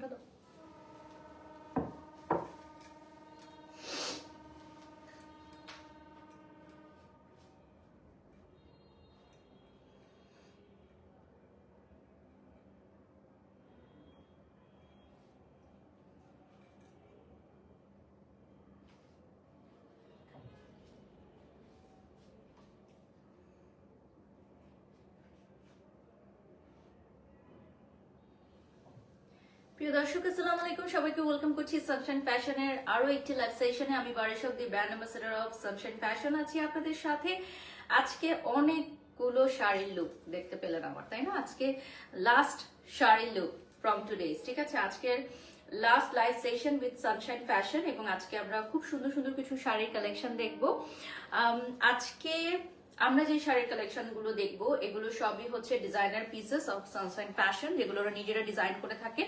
한번 펴도 প্রিয় দর্শক, আসসালামু আলাইকুম। সবাইকে ওয়েলকাম করছি সানশাইন ফ্যাশনের আরও একটি লাইভ সেশনে আমি বারিশক the brand ambassador of Sunshine Fashion আছি আপনাদের সাথে। আজকে অনেকগুলো শাড়ির লুক দেখতে পেলেন আমার, তাই না? আজকে লাস্ট শাড়ির লুক ফ্রম টুডেজ ঠিক আছে? আজকের last live session with Sunshine Fashion এবং আজকে আমরা খুব সুন্দর সুন্দর কিছু শাড়ির কালেকশন দেখব। আজকে আমরা যে শাড়ির কালেকশনগুলো দেখব, এগুলো সবই হচ্ছে designer pieces of Sunshine Fashion যেগুলো ওরা নিজেরা ডিজাইন করে থাকে।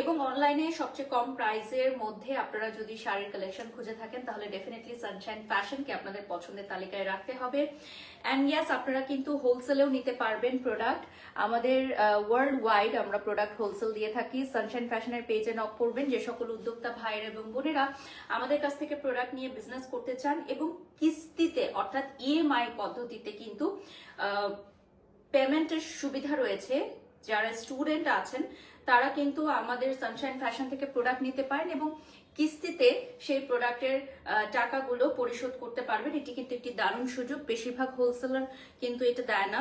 এবং অনলাইনে সবচেয়ে কম প্রাইসের মধ্যে আপনারা যদি শাড়ির কালেকশন খুঁজে থাকেন, তাহলে ডেফিনেটলি সানশাইন ফ্যাশনকে আপনাদের পছন্দের তালিকায় রাখতে হবে। অ্যান্ড ইয়াস আপনারা কিন্তু হোলসেলেও নিতে পারবেন প্রোডাক্ট আমাদের ওয়ার্ল্ড ওয়াইড আমরা প্রোডাক্ট হোলসেল দিয়ে থাকি। সানশাইন ফ্যাশনের পেজে নক করবেন, যে সকল উদ্যোক্তা, ভাইয়ের এবং বোনেরা আমাদের কাছ থেকে প্রোডাক্ট নিয়ে বিজনেস করতে চান এবং কিস্তিতে, অর্থাৎ ইএমআই পদ্ধতিতে কিন্তু পেমেন্টের সুবিধা রয়েছে। যারা স্টুডেন্ট আছেন তারা কিন্তু আমাদের সানশাইন ফ্যাশন থেকে প্রোডাক্ট নিতে পারেন এবং কিস্তিতে সেই প্রোডাক্টের টাকাগুলো পরিশোধ করতে পারবেন। এটি কিন্তু একটি দারুণ সুযোগ। বেশিরভাগ হোলসেলার কিন্তু এটা দেয় না।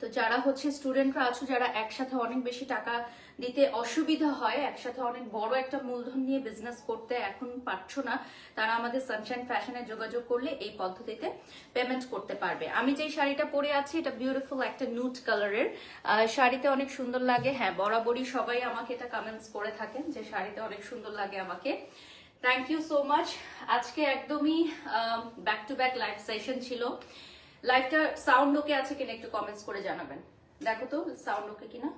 তো যারা হচ্ছে স্টুডেন্টরা আছো, যারা একসাথে অনেক বেশি টাকা দিতে অসুবিধা হয়, একসাথে অনেক বড় একটা মূলধন নিয়ে বিজনেস করতে এখন পারছ না, তারা আমাদের সানশাইন ফ্যাশনে যোগাযোগ করলে এই পদ্ধতিতে পেমেন্ট করতে পারবে। আমি যে শাড়িটা পরে আছি, এটা বিউটিফুল একটা নুট কালারের শাড়িতে অনেক সুন্দর লাগে হ্যাঁ বরাবরই সবাই আমাকে এটা কমেন্টস করে থাকেন যে শাড়িতে অনেক সুন্দর লাগে আমাকে। থ্যাংক ইউ সো মাচ আজকে একদমই back to back live session ছিল। লাইভটা সাউন্ড ওকে আছে কিনা একটু কমেন্টস করে জানাবেন। দেখো তো সাউন্ড ওকে কিনা?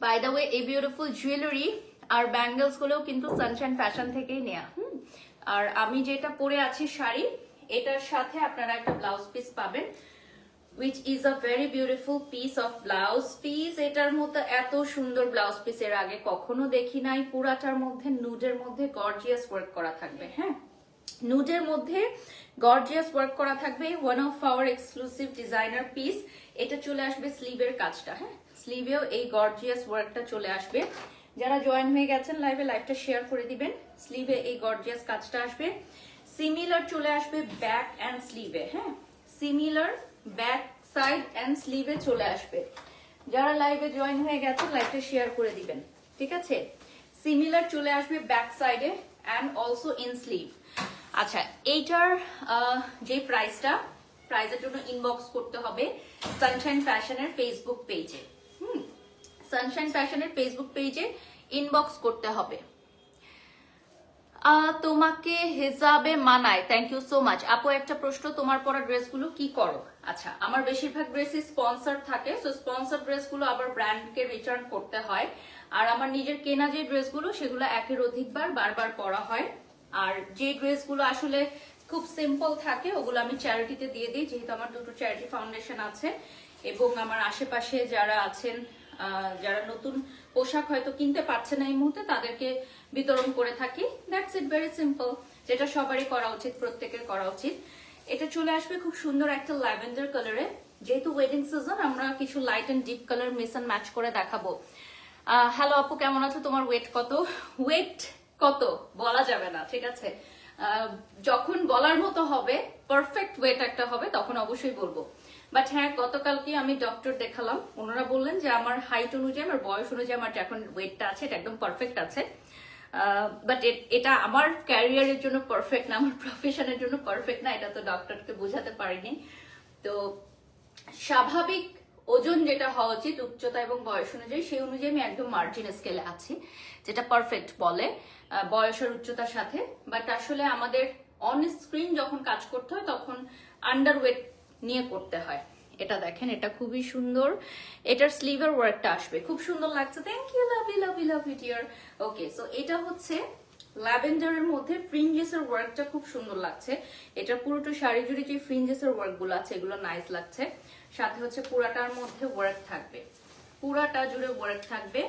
বাই দ্য ওয়ে এই বিউটিফুল জুয়েলারি আর ব্যাঙ্গেলস গুলোও কিন্তু সানশাইন ফ্যাশন থেকেই নেয়া, হুম? আর আমি যেটা পরে আছি শাড়ি, এটার সাথে আপনারা একটা ব্লাউজ পিস পাবেন which is a very beautiful piece of blouse piece এটার মতো এত সুন্দর ব্লাউজ পিস এর আগে কখনো দেখি নাই। পুরাটার মধ্যে নুডের মধ্যে গর্জিয়াস ওয়ার্ক করা থাকবে হ্যাঁ? নুডের মধ্যে গর্জিয়াস ওয়ার্ক করা থাকবে one of our exclusive designer piece এটা চলে আসবে স্লিভের কাজটা হ্যাঁ? স্লিভেও এই গর্জিয়াস ওয়ার্কটা চলে আসবে। যারা জয়েন হয়ে গেছেন লাইভে লাইভটা শেয়ার করে দিবেন। স্লিভে এই গর্জিয়াস কাজটা আসবে। সিমিলার চলে আসবে ব্যাক অ্যান্ড স্লিভে হ্যাঁ? সিমিলার ব্যাক সাইড অ্যান্ড স্লিভে চলে আসবে। যারা লাইভে জয়েন হয়ে গেছেন লাইভটা শেয়ার করে দিবেন, ঠিক আছে? সিমিলার চলে আসবে ব্যাক সাইডে অ্যান্ড অলসো ইন স্লিভ আচ্ছা এইটার যে প্রাইসটা প্রাইজের জন্য ইনবক্স করতে হবে সানশাইন ফ্যাশনের ফেসবুক পেজে হুম সানশাইন ফ্যাশনের ফেসবুক পেজে ইনবক্স করতে হবে। তোমাকে হিসাবে মানায়। থ্যাংক ইউ সো মাচ আপু, একটা প্রশ্ন, তোমার পরা ড্রেসগুলো কি করো? আচ্ছা আমার বেশিরভাগ ড্রেসই স্পন্সর থাকে সো স্পন্সর ড্রেসগুলো আবার ব্র্যান্ডকে রিটার্ন করতে হয়। আর আমার নিজের কেনা যে ড্রেসগুলো, সেগুলো একের অধিকবার বারবার পরা হয়। আর যে ড্রেসগুলো আসলে খুব সিম্পল থাকে, ওগুলো আমি চ্যারিটিতে দিয়ে দিই, যেহেতু আমার দুটো চ্যারিটি ফাউন্ডেশন আছে। এবং আমার আশেপাশে যারা আছেন যারা নতুন পোশাক হয়তো কিনতে পারছে না এই মুহূর্তে, তাদেরকে বিতরণ করে থাকি। দ্যাটস ইট ভেরি সিম্পল যেটা সবারই করা উচিত, প্রত্যেকের করা উচিত। এটা চলে আসবে খুব সুন্দর একটা ল্যাভেন্ডার কালারে যেহেতু ওয়েডিং সিজন আমরা কিছু light and deep colour miss and match করে দেখাবো। হ্যালো আপু, কেমন আছো? তোমার ওয়েট কত? ওয়েট কত? বলা যাবে না, ঠিক আছে? যখন বলার মতো হবে পারফেক্ট ওয়েট একটা হবে, তখন অবশ্যই বলব। বাট হ্যাঁ গতকালকে আমি ডক্টর দেখালাম। ওনারা বললেন যে আমার হাইট অনুযায়ী, আমার বয়স অনুযায়ী আমার এখন ওয়েটটা আছে, এটা একদম পারফেক্ট আছে। বাট এটা আমার ক্যারিয়ারের জন্য পারফেক্ট না, আমার প্রফেশনের জন্য পারফেক্ট না, এটা তো ডক্টরকে বোঝাতে পারিনি। তো স্বাভাবিক ওজন যেটা হওয়া উচিত, উচ্চতা এবং বয়স অনুযায়ী, সেই অনুযায়ী আমি একদম মার্জিন স্কেলে আছি, যেটা পারফেক্ট বলে বয়সের উচ্চতার সাথে। বাট আসলে আমাদের অন স্ক্রিন যখন কাজ করতে হয়, তখন আন্ডার ওয়েট নিয়ে করতে হয়। এটা দেখেন, এটা খুবই সুন্দর। এটার স্লিভের ওয়ার্কটা আসবে। খুব সুন্দর লাগছে। Thank you love you love you love you dear okay so এটা হচ্ছে ল্যাভেন্ডারের মধ্যে ফ্রিঞ্জেসের ওয়ার্কটা খুব সুন্দর লাগছে। এটা পুরোটা শাড়ি জুড়ে যে ফ্রিঞ্জেসের ওয়ার্কগুলো আছে, এগুলো নাইস লাগছে। সাথে হচ্ছে পুরাটার মধ্যে ওয়ার্ক থাকবে। পুরাটা জুড়ে ওয়ার্ক থাকবে।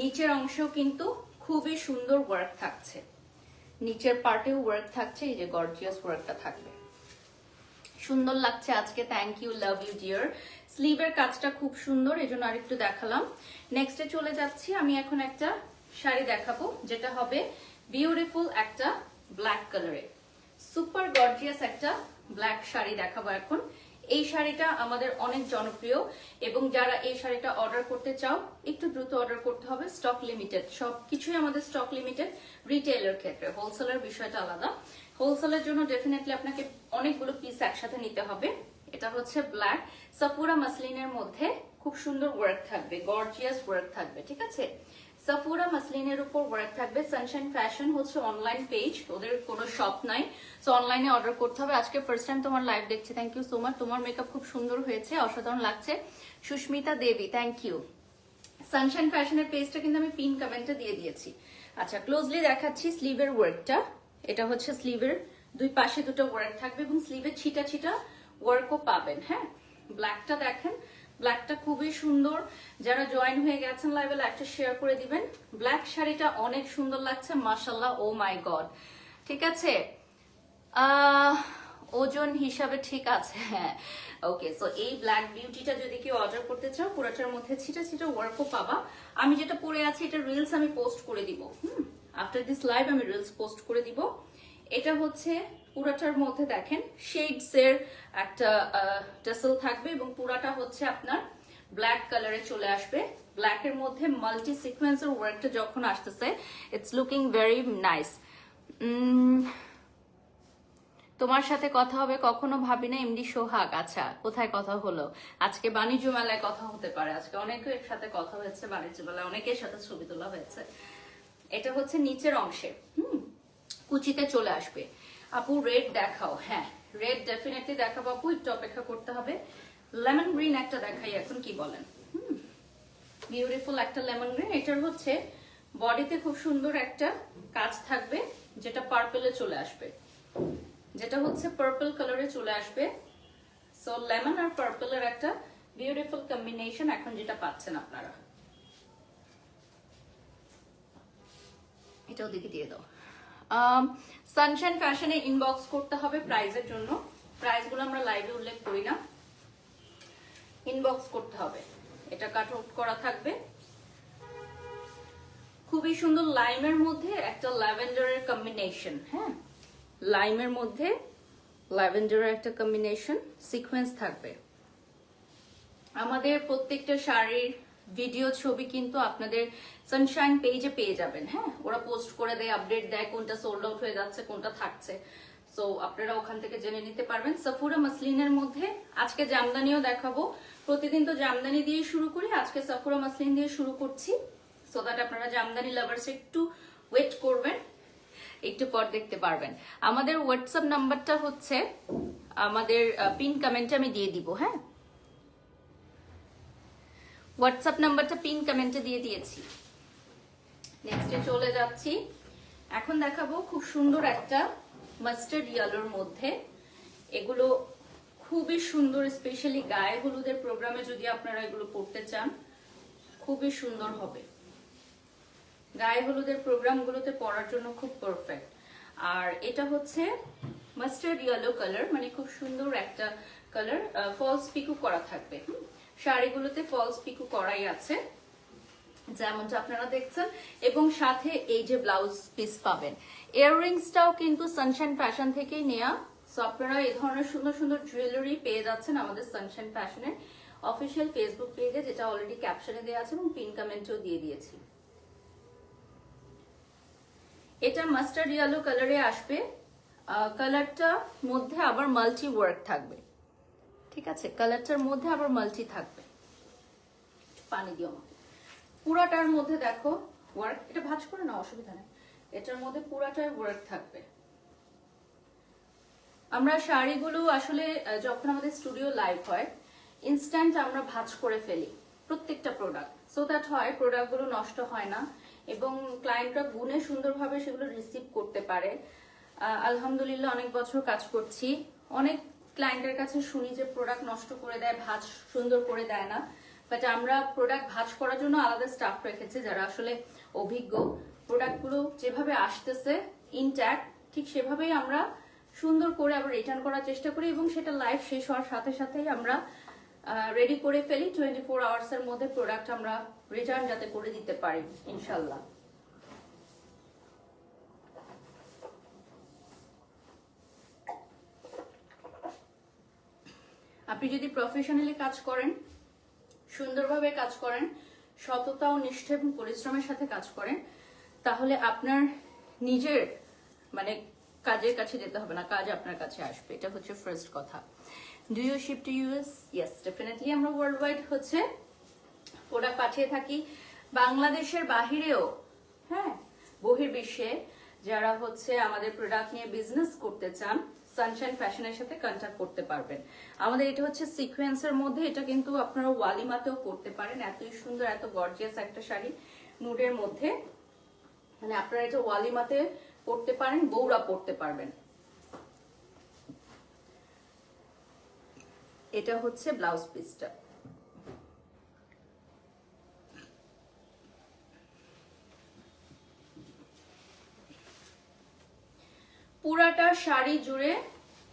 নিচের অংশেও কিন্তু খুবই সুন্দর ওয়ার্ক থাকছে। নিচের পার্টেও ওয়ার্ক থাকছে, এই যে গর্জিয়াস ওয়ার্কটা থাকবে। সুন্দর লাগছে আজকে thank you love you dear স্লিভের কাজটা খুব সুন্দর এই জন্য আরেকটু দেখালাম। নেক্সটে চলে যাচ্ছি, আমি এখন একটা শাড়ি দেখাবো, যেটা হবে বিউটিফুল একটা ব্ল্যাক কালারে সুপার গর্জিয়াস একটা ব্ল্যাক শাড়ি দেখাবো এখন। এই শাড়িটা আমাদের অনেক জনপ্রিয় এবং যারা এই শাড়িটা অর্ডার করতে চাও, একটু দ্রুত অর্ডার করতে হবে। স্টক লিমিটেড সব কিছুই আমাদের স্টক লিমিটেড রিটেইলের ক্ষেত্রে। হোলসেলের বিষয়টা আলাদা। হোলসেলের জন্য ডেফিনেটলি আপনাকে অনেকগুলো পিস একসাথে নিতে হবে। এটা হচ্ছে ব্ল্যাক সাফুরা মাসলিনের মধ্যে খুব সুন্দর ওয়ার্ক থাকবে গর্জিয়াস ওয়ার্ক থাকবে, ঠিক আছে? সাফুরা মাসলিনের উপর ওয়ার্ক থাকবে। সানশাইন ফ্যাশন হচ্ছে অনলাইন পেজ ওদের কোনো শপ নাই। সো অনলাইনে অর্ডার করতে হবে। আজকে ফার্স্ট টাইম তোমার লাইভ দেখছি। থ্যাংক ইউ সো মাচ তোমার মেকআপ খুব সুন্দর হয়েছে, অসাধারণ লাগছে। Sushmita Debi thank you Sunshine ফ্যাশনের পেজটা কিন্তু আমি পিন কমেন্টে দিয়ে দিয়েছি। আচ্ছা ক্লোজলি দেখাচ্ছি স্লিভের ওয়ার্কটা এটা হচ্ছে স্লিভের দুই পাশে দুটো ওয়ার্ক থাকবে এবং স্লিভের ছিটা ছিটা ওয়ার্কও পাবেন হ্যাঁ? ব্ল্যাকটা দেখেন। ব্ল্যাকটা খুবই সুন্দর। যারা জয়েন হয়ে গেছেন লাইভে লাইভটা শেয়ার করে দিবেন। ব্ল্যাক শাড়িটা অনেক সুন্দর লাগছে মাশাল্লাহ ও মাই গড ঠিক আছে? ওজন হিসাবে ঠিক আছে হ্যাঁ। ওকে সো এই ব্ল্যাক বিউটিটা যদি কেউ অর্ডার করতে চাও, পুরোটার মধ্যে ছিটা ছিটা ওয়ার্কও পাবা। আমি যেটা পরে আছি, এটা রিলস আমি পোস্ট করে দিব, হুম? আফটার দিস লাইভ আমি রিলস পোস্ট করে দিব। এটা হচ্ছে পুরাটার মধ্যে দেখেন শেডস এর একটা টেসেল থাকবে এবং পুরাটা হচ্ছে আপনার ব্ল্যাক কালারে চলে আসবে। ব্ল্যাক এর মধ্যে মাল্টি সিকোয়েন্সের ওয়ার্কটা যখন আসতেছে ইটস লুকিং ভেরি নাইস তোমার সাথে কথা হবে কখনো ভাবি না এমডি সোহাগ। আচ্ছা কোথায় কথা হলো? আজকে বাণিজ্য মেলায় কথা হতে পারে। আজকে অনেকের সাথে কথা হয়েছে, বাণিজ্য মেলায় অনেকের সাথে ছবি তোলা হয়েছে। এটা হচ্ছে নিচের অংশে, হুম? কুচিতে চলে আসবে। আপু রেড দেখাও। হ্যাঁ রেড ডেফিনেটলি দেখাবো আপু, একটু অপেক্ষা করতে হবে। লেমন গ্রিন একটা দেখাই, এখন কি বলেন? বিউটিফুল একটা লেমন গ্রিন এটার হচ্ছে বডিতে খুব সুন্দর একটা কাজ থাকবে, যেটা পার্পেলে চলে আসবে। যেটা হচ্ছে পার্পল কালারে চলে আসবে। সো লেমন আর পার্পলের একটা বিউটিফুল কম্বিনেশন এখন যেটা পাচ্ছেন আপনারা। এটাও দিকে দিয়ে দাও। সানশাইন ফ্যাশনে ইনবক্স করতে হবে প্রাইজের জন্য। প্রাইসগুলো আমরা লাইভে উল্লেখ করি না। ইনবক্স করতে হবে। এটা কাট আউট করা থাকবে। খুবই সুন্দর লাইমের মধ্যে একটা ল্যাভেন্ডারের কম্বিনেশন হ্যাঁ? লাইমের মধ্যে ল্যাভেন্ডারের একটা কম্বিনেশন সিকোয়েন্স থাকবে। আমাদের প্রত্যেকটা শাড়ির ভিডিও ছবি কিন্তু আপনাদের সানশাইন পেজে পেয়ে যাবেন হ্যাঁ? ওরা পোস্ট করে দেয় আপডেট দেয় কোনটা সোল্ড আউট হয়ে যাচ্ছে, কোনটা থাকছে। সো আপনারা ওখান থেকে জেনে নিতে পারবেন। সাফুরা মাসলিনের মধ্যে আজকে জামদানিও দেখাবো। প্রতিদিন তো জামদানি দিয়ে শুরু করি, আজকে সাফুরা মাসলিন দিয়ে শুরু করছি। সো দ্যাট আপনারা জামদানি লাভার্স একটু ওয়েট করবেন, একটু পর দেখতে পারবেন। আমাদের হোয়াটসঅ্যাপ নাম্বারটা হচ্ছে, আমাদের পিন কমেন্টে আমি দিয়ে দিব হ্যাঁ? হোয়াটসঅ্যাপ নাম্বারটা পিন কমেন্টে দিয়ে দিয়েছি। নেক্সটে চলে যাচ্ছি। এখন দেখাবো খুব সুন্দর একটা মাস্টার্ড ইয়েলোর মধ্যে। এগুলো খুবই সুন্দর স্পেশালি গায়ে হলুদের প্রোগ্রামে যদি আপনারা এগুলো পড়তে চান, খুবই সুন্দর হবে। গায়ে হলুদের প্রোগ্রামগুলোতে পড়ার জন্য খুব পারফেক্ট আর এটা হচ্ছে মাস্টার্ড ইয়েলো কালার মানে খুব সুন্দর একটা কালার ফলস পিকু করা থাকবে। হুম। শাড়িগুলোতে ফলস পিকু করাই আছে, যেমনটা আপনারা দেখছেন, এবং সাথে এই যে ব্লাউজ পিস পাবেন। ইয়াররিংসটাও কিন্তু সানশাইন ফ্যাশন থেকেই নেওয়া সো আপনারা এই ধরনের সুন্দর সুন্দর জুয়েলারি পেয়ে যাচ্ছেন আমাদের সানশাইন ফ্যাশনের অফিসিয়াল ফেসবুক পেজে যেটা অলরেডি ক্যাপশনে দেওয়া আছে এবং পিন কমেন্টেও দিয়ে দিয়েছি। এটা মাস্টার্ড ইয়েলো কালারে আসবে। কালারটা মধ্যে আবার মাল্টি ওয়ার্ক থাকবে। ঠিক আছে? কালারটার মধ্যে আবার মাল্টি থাকবে। পানি দিও পুরাটার মধ্যে দেখো ওয়ার্ক এটা ভাঁজ করে না, অসুবিধা নেই। এটার মধ্যে পুরাটার ওয়ার্ক থাকবে। আমরা শাড়িগুলো আসলে যখন আমাদের স্টুডিও লাইভ হয় ইনস্ট্যান্ট আমরা ভাঁজ করে ফেলি প্রত্যেকটা প্রোডাক্ট সো দ্যাট হয় প্রোডাক্টগুলো নষ্ট হয় না এবং ক্লায়েন্টরা গুণে সুন্দরভাবে সেগুলো রিসিভ করতে পারে। আলহামদুলিল্লাহ অনেক বছর কাজ করছি। অনেক ক্লায়েন্টের কাছে শুনি যে প্রোডাক্ট নষ্ট করে দেয়, ভাজ সুন্দর করে দেয় না। বাট আমরা প্রোডাক্ট ভাঁজ করার জন্য আলাদা স্টাফ রেখেছি যারা আসলে অভিজ্ঞ। প্রোডাক্টগুলো যেভাবে আসতেছে ইনট্যাক্ট ঠিক সেভাবেই আমরা সুন্দর করে আবার রিটার্ন করার চেষ্টা করি এবং সেটা লাইফ শেষ হওয়ার সাথে সাথেই আমরা রেডি করে ফেলি। টোয়েন্টি ফোর আওয়ার্স এর মধ্যে প্রোডাক্ট আমরা রিটার্ন যাতে করে দিতে পারি ইনশাল্লাহ আপনি যদি প্রফেশনালি কাজ করেন, সুন্দরভাবে কাজ করেন, সততা ও নিষ্ঠা এবং পরিশ্রমের সাথে কাজ করেন, তাহলে আপনার নিজের মানে কাজের কাছে যেতে হবে না, কাজ আপনার কাছে আসবে। এটা হচ্ছে ফার্স্ট কথা। Do you ship to US yes definitely আমরা ওয়ার্ল্ড ওয়াইড হচ্ছে। প্রোডাক্ট পাঠিয়ে থাকি। বাংলাদেশের বাহিরেও হ্যাঁ বহির্বিশ্বে যারা হচ্ছে আমাদের প্রোডাক্ট নিয়ে বিজনেস করতে চান সানশাইন ফ্যাশনের সাথে কন্ট্যাক্ট করতে পারবেন। আমাদের এটা হচ্ছে সিকোয়েন্সের মধ্যে, এটা কিন্তু আপনারা ওয়ালিমাতেও করতে পারেন। এতই সুন্দর, এত গর্জিয়াস একটা শাড়ি নুডের মধ্যে। মানে আপনারা এটা ওয়ালিমাতে পড়তে পারেন বৌরা পড়তে পারবেন। এটা হচ্ছে ব্লাউজ পিসটা। পুরাটা শাড়ি জুড়ে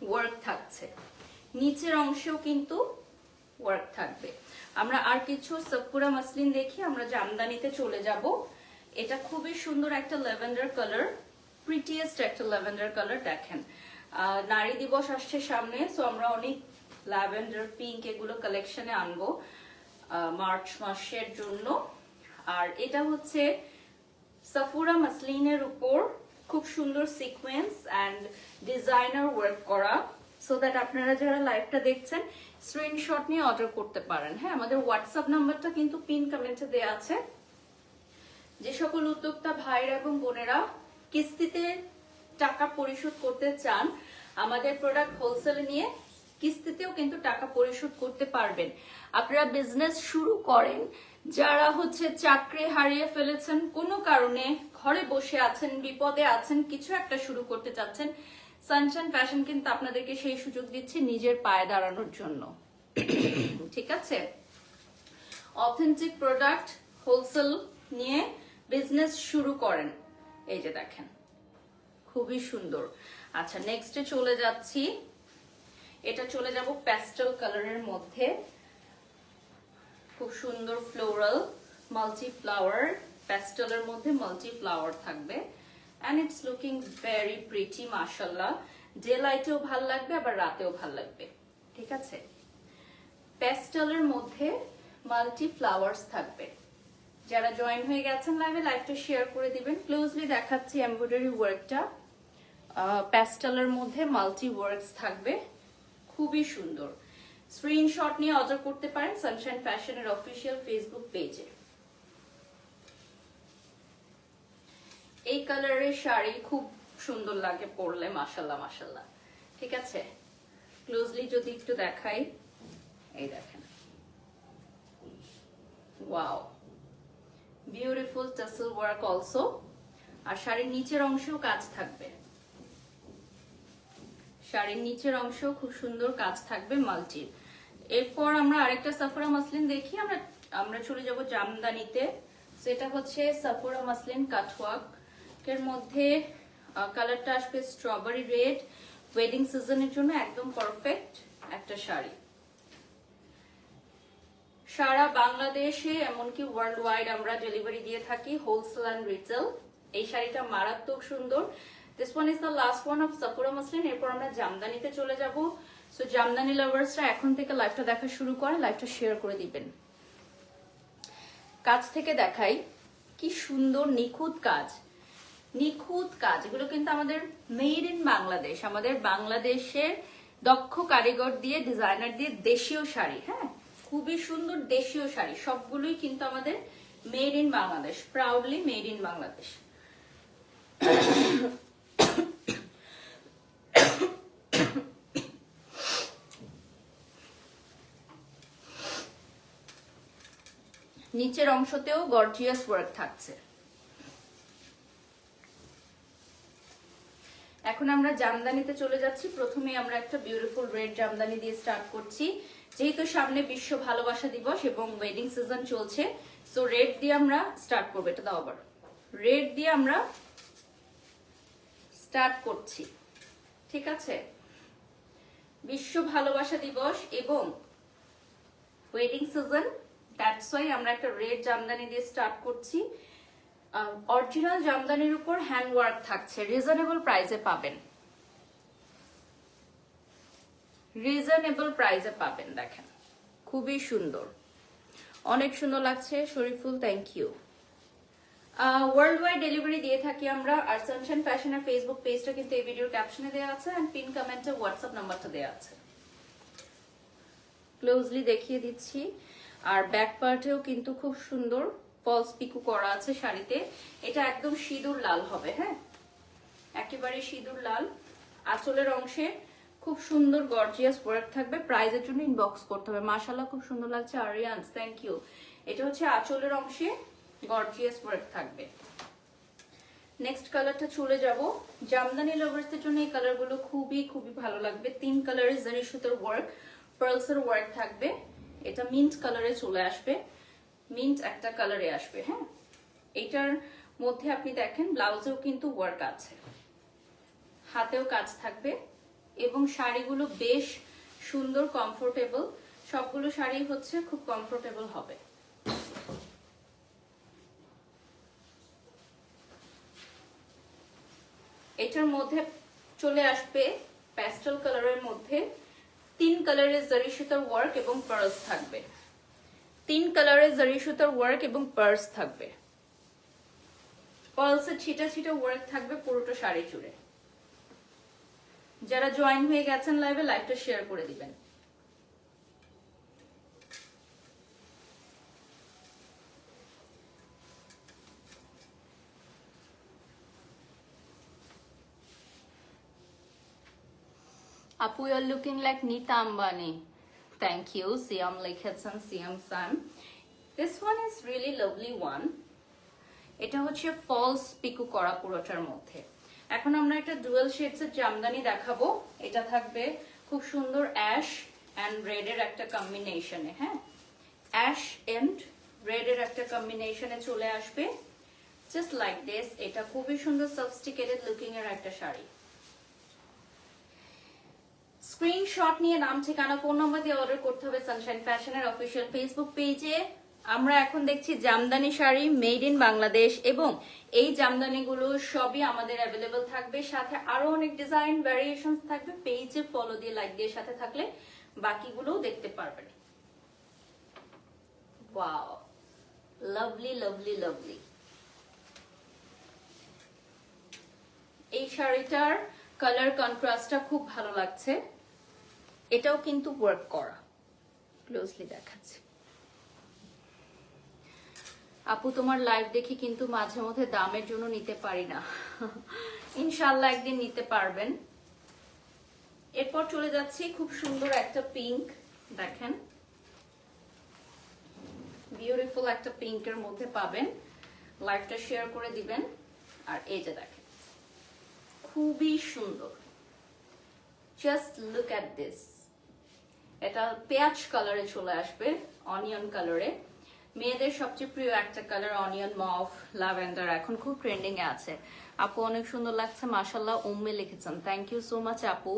ওয়ার্ক থাকছে। নিচের অংশেও কিন্তু ওয়ার্ক থাকবে। আমরা আর কিছু সপুরা মাসলিন দেখি, আমরা জামদানিতে চলে যাব, এটা খুবই সুন্দর একটা ল্যাভেন্ডার কালার প্রিটিয়েস্ট একটা ল্যাভেন্ডার কালার দেখেন। নারী দিবস আসছে সামনে সো আমরা অনেক ল্যাভেন্ডার পিঙ্ক এগুলো কালেকশনে আনব মার্চ মাসের জন্য। আর এটা হচ্ছে সাফুরা মাসলিনের উপর খুব সুন্দর সিকোয়েন্স অ্যান্ড ডিজাইনার ওয়ার্ক করা সো দ্যাট আপনারা যারা লাইভটা দেখছেন স্ক্রিনশট নিয়ে অর্ডার করতে পারেন। হ্যাঁ আমাদের হোয়াটসঅ্যাপ নাম্বারটা কিন্তু পিন কমেন্টে দেওয়া আছে। যে সকল উদ্যোক্তা ভাইরা এবং বোনেরা কিস্তিতে টাকা পরিশোধ করতে চান, আমাদের প্রোডাক্ট হোলসেলে নিয়ে কিস্তিতেও কিন্তু টাকা পরিশোধ করতে পারবেন। আপনারা বিজনেস শুরু করেন, যারা হচ্ছে চাকরি হারিয়ে ফেলেছেন কোনো কারণে ঘরে বসে আছেন, বিপদে আছেন, কিছু একটা শুরু করতে চাচ্ছেন। সানশান ফ্যাশন কিন্তু আপনাদেরকে সেই সুযোগ দিচ্ছে নিজের পায়ে দাঁড়ানোর জন্য। ঠিক আছে? অথেন্টিক প্রোডাক্ট হোলসেল নিয়ে বিজনেস শুরু করেন। এই যে দেখেন, খুবই সুন্দর। আচ্ছা নেক্সটে চলে যাচ্ছি। এটা চলে যাব প্যাস্টেল কালারের মধ্যে। খুব সুন্দর ফ্লোরাল মাল্টি ফ্লাওয়ার প্যাস্টেলের মধ্যে মাল্টি ফ্লাওয়ার থাকবে। And it's looking very pretty মাশাল্লাহ ডে লাইটেও ভালো লাগবে, আবার রাতেও ভালো লাগবে। ঠিক আছে? প্যাস্টেলের মধ্যে মাল্টি ফ্লাওয়ার্স থাকবে। যারা জয়েন হয়ে গেছেন লাইভে লাইভটা শেয়ার করে দিবেন। ক্লোজলি দেখাচ্ছি এমব্রয়ডারি ওয়ার্কটা প্যাস্টেলের মধ্যে মাল্টি ওয়ার্কস থাকবে। খুবই সুন্দর। স্ক্রিনশট নিয়ে অর্ডার করতে পারেন সানশাইন ফ্যাশনের অফিসিয়াল ফেসবুক পেজে এই কালারের শাড়ি খুব সুন্দর লাগে পরলে মাসাল্লাহ মাসাল্লাহ ঠিক আছে? ক্লোজলি যদি একটু দেখাই, এই দেখেন। Wow beautiful tassel work also আর শাড়ির নিচের অংশেও কাজ থাকবে। শাড়ির নিচের অংশেও খুব সুন্দর কাজ থাকবে মাল্টির। এরপর আমরা আরেকটা সাফরা মাসলিন দেখি, আমরা আমরা চলে যাব জামদানিতে। সেটা হচ্ছে সাফরা মাসলিন কাঠওয়ার্ক এর মধ্যে কালারটা আসবে স্ট্রবেরি রেড ওয়েডিং সিজনের জন্য একদম পারফেক্ট একটা শাড়ি। সারা বাংলাদেশে, এমনকি ওয়ার্ল্ড ওয়াইড আমরা ডেলিভারি দিয়ে থাকি হোলসেল অ্যান্ড রিটেল এই শাড়িটা মারাত্মক সুন্দর। This one is the last one of Safura muslin এরপর আমরা জামদানিতে চলে যাব। সো জামদানি লাভার্সরা এখন থেকে লাইভটা দেখা শুরু করে লাইভটা শেয়ার করে দিবেন। কাজ থেকে দেখাই, কি সুন্দর নিখুঁত কাজ। নিখুঁত কাজ। এগুলো কিন্তু আমাদের মেড ইন বাংলাদেশ। আমাদের বাংলাদেশের দক্ষ কারিগর দিয়ে ডিজাইনার দিয়ে দেশীয় শাড়ি হ্যাঁ? খুবই সুন্দর দেশীয় শাড়ি। সবগুলোই কিন্তু আমাদের made in Bangladesh proudly made in Bangladesh. নিচের অংশতেও গর্জিয়াস ওয়ার্ক থাকছে। এখন আমরা জামদানিতে চলে যাচ্ছি। প্রথমে আমরা একটা বিউটিফুল রেড জামদানি দিয়ে স্টার্ট করছি। যেহেতু সামনে বিশ্ব ভালোবাসা দিবস এবং ওয়েডিং সিজন চলছে সো রেড দিয়ে আমরা স্টার্ট করব। এটা দাও আবার। রেড দিয়ে আমরা স্টার্ট করছি। ঠিক আছে? বিশ্ব ভালোবাসা দিবস এবং ওয়েডিং সিজন দ্যাটস ওয়াই আমরা একটা রেড জামদানি দিয়ে স্টার্ট করছি। অরিজিনাল জামদানির উপর হ্যান্ড ওয়ার্ক থাকছে রিজনেবল প্রাইসে পাবেন। রিজনেবল প্রাইসে পাবেন, দেখেন। খুবই সুন্দর। অনেক সুন্দর লাগছে। Shariful thank you world wide delivery দিয়ে থাকি আমরা। আর সানশাইন ফ্যাশনের ফেসবুক পেজটা কিন্তু এই ভিডিওর ক্যাপশনে দেওয়া আছে অ্যান্ড পিন কমেন্টে হোয়াটসঅ্যাপ নাম্বারটা দেওয়া আছে। ক্লোজলি দেখিয়ে দিচ্ছি। আর ব্যাক পার্টেও কিন্তু খুব সুন্দর। ফলস পিকু করা আছে শাড়িতে। এটা একদম সিঁদুর লাল হবে হ্যাঁ? একেবারে সিঁদুর লাল। আঁচলের অংশে খুব সুন্দর গর্জিয়াস ওয়ার্ক থাকবে। প্রাইজের জন্য ইনবক্স করতে হবে। মাশাল্লাহ খুব সুন্দর লাগছে। আরিয়ান্স থ্যাংক ইউ এটা হচ্ছে আঁচলের অংশে গর্জিয়াস ওয়ার্ক থাকবে। নেক্সট কালারটা চলে যাব। জামদানি লাভার্সদের জন্য এই কালারগুলো খুবই খুবই ভালো লাগবে। তিন কালারের জারি সুতোর ওয়ার্ক পার্লসের ওয়ার্ক থাকবে। এটা মিন্ট কালারে চলে আসবে। মিন্ট একটা কালারে আসবে হ্যাঁ? এটার মধ্যে আপনি দেখেন ব্লাউজেও কিন্তু ওয়ার্ক আছে। হাতেও কাজ থাকবে এবং শাড়িগুলো বেশ সুন্দর কমফোর্টেবল সবগুলো শাড়ি হচ্ছে খুব কমফোর্টেবল হবে। এটার মধ্যে চলে আসবে প্যাস্টেল কালারের মধ্যে। তিন কালারের জারি সুতার ওয়ার্ক এবং পার্লস থাকবে। তিন কালারের জারি সুতার ওয়ার্ক এবং পার্স থাকবে। পার্লসের ছিটা ছিটা ওয়ার্ক থাকবে পুরোটা শাড়ি জুড়ে যারা জয়েন হয়ে গেছেন লাইভে লাইভটা শেয়ার করে দিবেন। আপু you are looking like Nita Ambani thank you Siam লিখেছেন সিয়াম সান this one is really lovely one এটা হচ্ছে ফলস পিকু করা পুরোটার মধ্যে। এখন আমরা একটা ডুয়েল শেডস এর জামদানি দেখাবো। এটা থাকবে খুব সুন্দর অ্যাশ অ্যান্ড রেড এর একটা কম্বিনেশনে হ্যাঁ? অ্যাশ এন্ড রেড এর একটা কম্বিনেশনে চলে আসবে। জাস্ট লাইক দিস এটা খুবই সুন্দর সফস্টিকেটেড লুকিং এর একটা শাড়ি। স্ক্রিনশট নিয়ে নাম, ঠিকানা ফোন নম্বর দিয়ে অর্ডার করতে হবে সানশাইন ফ্যাশনের অফিসিয়াল ফেসবুক পেজে আমরা এখন দেখছি জামদানি শাড়ি মেড ইন বাংলাদেশ এবং এই জামদানিগুলো সবই আমাদের অ্যাভেলেবল থাকবে। সাথে আরও অনেক ডিজাইন ভ্যারিয়েশন থাকবে। পেজে ফলো দিয়ে লাইক দিয়ে সাথে থাকলে বাকিগুলোও দেখতে পারবেন। লাভলি লাভলি লাভলি এই শাড়িটার কালার কন্ট্রাস্টটা খুব ভালো লাগছে। এটাও কিন্তু ওয়ার্ক করা। ক্লোজলি দেখাচ্ছি। আপু, তোমার লাইভ দেখি কিন্তু মাঝে মধ্যে দামের জন্য নিতে পারি না। ইনশাল্লাহ একদিন নিতে পারবেন। এরপর চলে যাচ্ছি খুব সুন্দর একটা পিঙ্ক দেখেন। বিউটিফুল একটা পিঙ্কের মধ্যে পাবেন। লাইভটা শেয়ার করে দিবেন। আর এই যে দেখেন, খুবই সুন্দর। জাস্ট লুক অ্যাট দিস এটা পেঁয়াজ কালারে চলে আসবে অনিয়ন কালারে। মেয়েদের সবচেয়ে প্রিয় একটা কালার অনিয়ন মফ ল্যাভেন্ডার এখন খুব ট্রেন্ডিং এ আছে। আপু, অনেক সুন্দর লাগছে মাশাল্লাহ উম্মে লিখেছেন থ্যাংক ইউ সো মাচ আপু।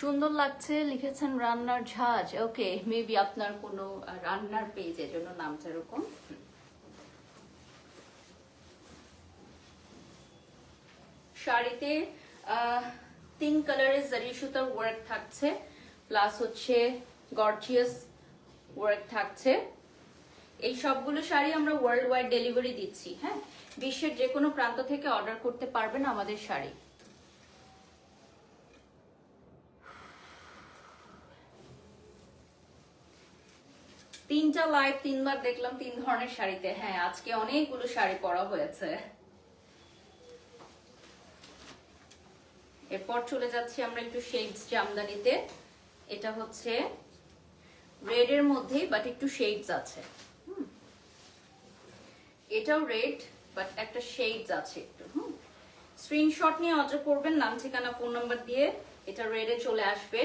সুন্দর লাগছে, লিখেছেন, রান্নার ঝাঁজ। ওকে মেবি আপনার কোনো রান্নার পেজ এর জন্য নামটা এরকম। শাড়িতে তিন কালারের জারি সুতার ওয়ার্ক থাকছে প্লাস হচ্ছে গর্জিয়াস ওয়ার্ক থাকছে। এই সবগুলো শাড়ি আমরা ওয়ার্ল্ড ওয়াইড ডেলিভারি দিচ্ছি হ্যাঁ? বিশ্বের যে কোনো প্রান্ত থেকে অর্ডার করতে পারবেন আমাদের শাড়ি। তিনটা লাইভ তিনবার দেখলাম তিন ধরনের শাড়িতে হ্যাঁ আজকে অনেকগুলো শাড়ি পরা হয়েছে। এরপর চলে যাচ্ছি আমরা একটু শেডস জামদানিতে। এটা হচ্ছে রেড এর মধ্যেই বাট একটু শেডস আছে। এটাও রেড বাট একটা শেডস আছে একটু, হুম। স্ক্রিনশট নিয়ে অর্ডার করবেন, নাম, ঠিকানা ফোন নাম্বার দিয়ে এটা রেডে চলে আসবে।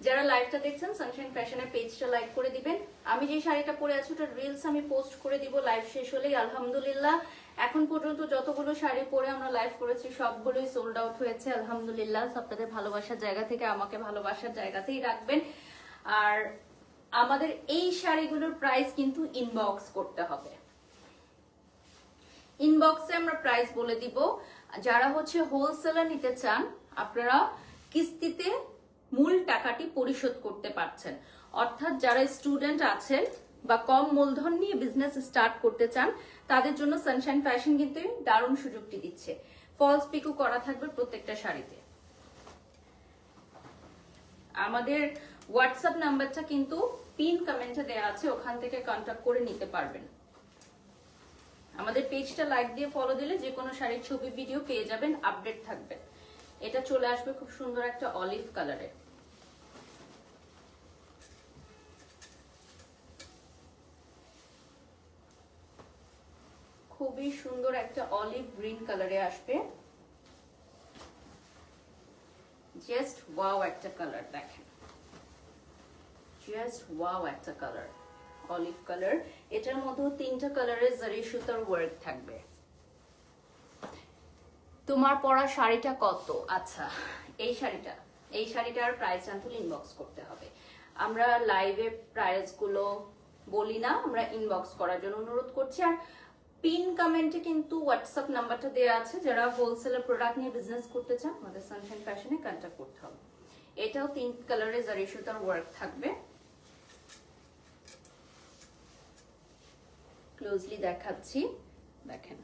যারা লাইভটা দেখছেন সানশাইন ফ্যাশনের পেজটা লাইক করে দিবেন। আমি যে শাড়িটা পরে আছি ওটার রিলস আমি পোস্ট করে দিব লাইভ শেষ হলেই, আলহামদুলিল্লাহ। এখন পর্যন্ত যতগুলো শাড়ি পরে আমরা লাইভ করেছি, সবগুলোই সোল্ড আউট হয়েছে, আলহামদুলিল্লাহ। আপনাদের ভালোবাসার জায়গা থেকে আমাকে ভালোবাসার জায়গাতেই রাখবেন। আর আমাদের এই শাড়িগুলোর প্রাইস কিন্তু ইনবক্স করতে হবে। ইনবক্সে আমরা প্রাইস বলে দিব। যারা হচ্ছে হোলসেলার নিতে চান, আপনারা কিস্তিতে মূল টাকাটি পরিশোধ করতে পারছেন। অর্থাৎ যারা স্টুডেন্ট আছেন বা কম মূলধন নিয়ে বিজনেস স্টার্ট করতে চান, তাদের জন্য সানশাইন ফ্যাশন কিন্তু দারুণ সুযোগটি দিচ্ছে। ফলস পিকো করা থাকবে প্রত্যেকটা শাড়িতে। আমাদের হোয়াটসঅ্যাপ নাম্বারটা কিন্তু পিন কমেন্টে দেওয়া আছে, ওখান থেকে কন্ট্যাক্ট করে নিতে পারবেন। আমাদের পেজটা লাইক দিয়ে ফলো দিলে যে কোনো শাড়ির ছবি ভিডিও পেয়ে যাবেন আপডেট থাকবে। এটা চলে আসবে খুব সুন্দর একটা অলিভ কালারে খুবই সুন্দর একটা অলিভ গ্রিন কালারে আসবে। জাস্ট ওয়াও একটা কালার দেখেন। জাস্ট ওয়াও একটা কালার অলিভ কালার এটার মধ্যে তিনটা কালারের জারি সুতার ওয়ার্ক থাকবে। তোমার পরা শাড়িটা কত? আচ্ছা এই শাড়িটা। এই শাড়িটার প্রাইস জানতে ইনবক্স করতে হবে। আমরা লাইভে প্রাইসগুলো বলি না, আমরা ইনবক্স করার জন্য অনুরোধ করছি। আর পিন কমেন্টে কিন্তু হোয়াটসঅ্যাপ নাম্বারটা দেওয়া আছে। যারা হোলসেলার প্রোডাক্ট নিয়ে বিজনেস করতে চান, আমাদের সানশাইন ফ্যাশনে কন্ট্যাক্ট করতে হবে। এটাও তিন কালারের জারি সুতার ওয়ার্ক থাকবে। ক্লোজলি দেখাচ্ছি। দেখেন,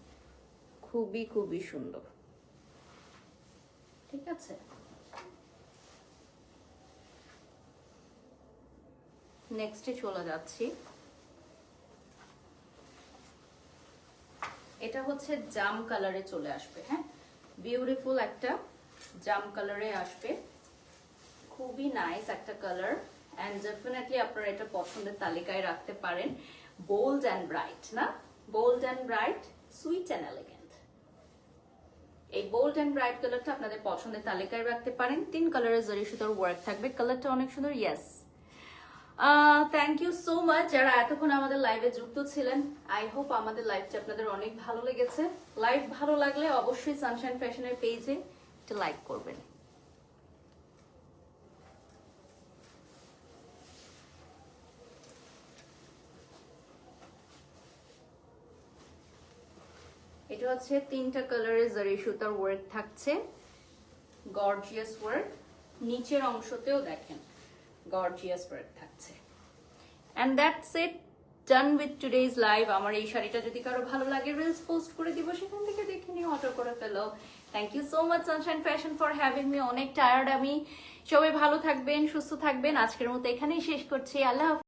খুবই খুবই সুন্দর। ঠিক আছে? নেক্সটে চলে যাচ্ছি। এটা হচ্ছে জাম কালারে চলে আসবে হ্যাঁ? বিউটিফুল একটা জাম কালারে আসবে। খুবই নাইস একটা কালার অ্যান্ড ডেফিনেটলি আপনারা এটা পছন্দের তালিকায় রাখতে পারেন। বোল্ড অ্যান্ড ব্রাইট না bold and bright sweet and elegant এই বোল্ড অ্যান্ড ব্রাইট কালারটা আপনাদের পছন্দের তালিকায় রাখতে পারেন। তিন কালারের জরি সুতোর ওয়ার্ক থাকবে। কালারটা অনেক সুন্দর yes thank you so much যারা এতক্ষণ আমাদের লাইভে যুক্ত ছিলেন আই হোপ আমাদের লাইভটা আপনাদের অনেক ভালো লেগেছে। লাইভ ভালো লাগলে অবশ্যই সানশাইন ফ্যাশনের পেজে একটা লাইক করবেন। এটা হচ্ছে তিনটা কালারের জারি সুতার ওয়ার্ক থাকছে। গর্জিয়াস ওয়ার্ক নিচের অংশতেও দেখেন গর্জিয়াস ওয়ার্ক থাকছে। And that's it done with today's live আমার এই শাড়িটা যদি কারও ভালো লাগে রিলস পোস্ট করে দিব, সেখান থেকে দেখে নিয়ে অর্ডার করে ফেলো। Thank you so much Sunshine Fashion for having me অনেক টায়ার্ড আমি। সবাই ভালো থাকবেন, সুস্থ থাকবেন। আজকের মতো এখানেই শেষ করছি। আল্লাহ।